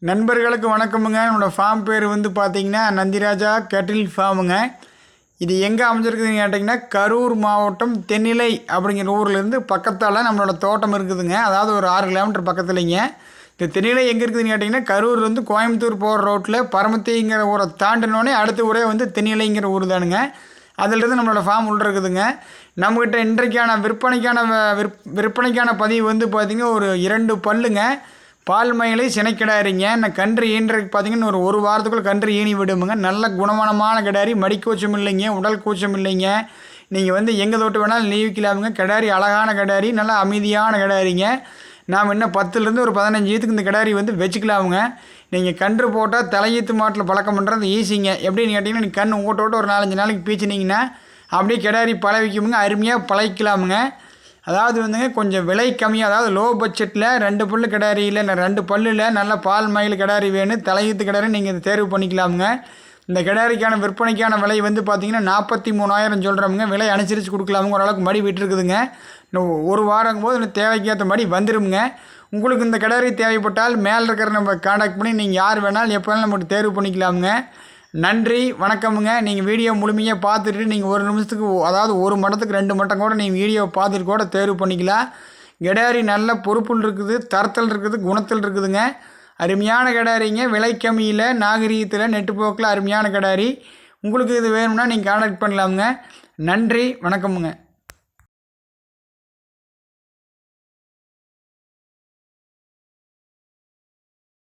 நண்பர்களுக்கு வணக்கமுங்க. என்னோடய ஃபார்ம் பேர் வந்து பார்த்தீங்கன்னா நந்திராஜா கெட்டில் ஃபார்முங்க இது எங்கே அமைஞ்சிருக்குதுன்னு கேட்டிங்கன்னா கரூர் மாவட்டம் தென்னிலை அப்படிங்கிற ஊர்லேருந்து பக்கத்தால் நம்மளோட தோட்டம் இருக்குதுங்க. அதாவது ஒரு ஆறு கிலோமீட்டர் பக்கத்துலைங்க. இந்த தென்னிலை எங்கே இருக்குதுன்னு கேட்டிங்கன்னா கரூர் வந்து கோயம்புத்தூர் போகிற ரோட்டில் பரமத்திங்கிற ஊரை தாண்டினோடனே அடுத்த ஊரே வந்து தென்னிலைங்கிற ஊர் தானுங்க. அதிலிருந்து நம்மளோட ஃபார்ம் உள்ள இருக்குதுங்க. நம்மக்கிட்ட இன்றைக்கான விற்பனைக்கான வ- விற் விற்பனைக்கான பதிவு வந்து பார்த்திங்கன்னா ஒரு இரண்டு பல்லுங்க. பால் மயிலை சினைக்கிடாரிங்க நான் கன்று ஈன்றதுக்கு பார்த்தீங்கன்னா ஒரு ஒரு வாரத்துக்குள்ளே கன்று ஈனி விடுமுங்க. நல்ல குணமானமான கிடாரி மடி கூச்சம் இல்லைங்க உடல் கூச்சம் இல்லைங்க. நீங்கள் வந்து எங்கே தொட்டு வேணாலும் நீவிக்கலாமுங்க கிடாரி அழகான கிடாரி நல்லா அமைதியான கிடாரிங்க. நாம் இன்னும் பத்துலேருந்து ஒரு பதினஞ்சு ஈத்துக்கு இந்த கிடாரி வந்து வச்சுக்கலாமுங்க. நீங்கள் கன்று போட்டால் தலையீத்து மாட்டில் பழக்கம் பண்ணுறது ஈஸிங்க. எப்படின்னு கேட்டிங்கன்னா நீங்கள் கண் ஓட்ட விட்டு ஒரு நாலஞ்சு நாளைக்கு பீச்சினீங்கன்னா அப்படியே கிடாரி பழவிக்குமுங்க அருமையாக பழகிக்கலாமுங்க. அதாவது வந்துங்க கொஞ்சம் விலை கம்மியாக அதாவது லோ பட்ஜெட்டில் ரெண்டு பல்லு கிடாரியில் இல்லை ரெண்டு பல்லில் நல்ல பால் மயில் கிடாரி வேணும் தலையீத்து கிடாரி நீங்கள் இதை தேர்வு பண்ணிக்கலாமுங்க. இந்த கிடாரிக்கான விற்பனைக்கான விலை வந்து பார்த்தீங்கன்னா நாற்பத்தி மூணாயிரம் சொல்கிறோமுங்க விலை அனுசரித்து கொடுக்கலாமுங்க. ஓரளவுக்கு மடி விட்டுருக்குதுங்க. இன்னும் ஒரு வாரங்கும் போது இன்னும் தேவைக்கேற்ற மடி வந்துருமுங்க. உங்களுக்கு இந்த கிடாரி தேவைப்பட்டால் மேலே இருக்கிற நம்ம காண்டாக்ட் பண்ணி நீங்கள் யார் வேணாலும் எப்போ வேணாலும் நம்மகிட்ட தேர்வு பண்ணிக்கலாமுங்க. நன்றி வணக்கமுங்க. நீங்கள் வீடியோ முழுமையாக பார்த்துட்டு நீங்கள் ஒரு நிமிஷத்துக்கு ஒ- அதாவது ஒரு மடத்துக்கு ரெண்டு மட்டம் கூட நீங்கள் வீடியோவை பார்த்துட்டு கூட தேர்வு பண்ணிக்கலாம். கிடாரி நல்ல பொறுப்புள் இருக்குது தரத்தில் இருக்குது குணத்தில் இருக்குதுங்க. அருமையான கிடாரிங்க. விலை கம்மியில் நாகரீகத்தில் நெட்டுப்போக்கில் அருமையான கிடாரி. உங்களுக்கு இது வேணும்னா நீங்கள் கான்டாக்ட் பண்ணலாமுங்க. நன்றி வணக்கமுங்க.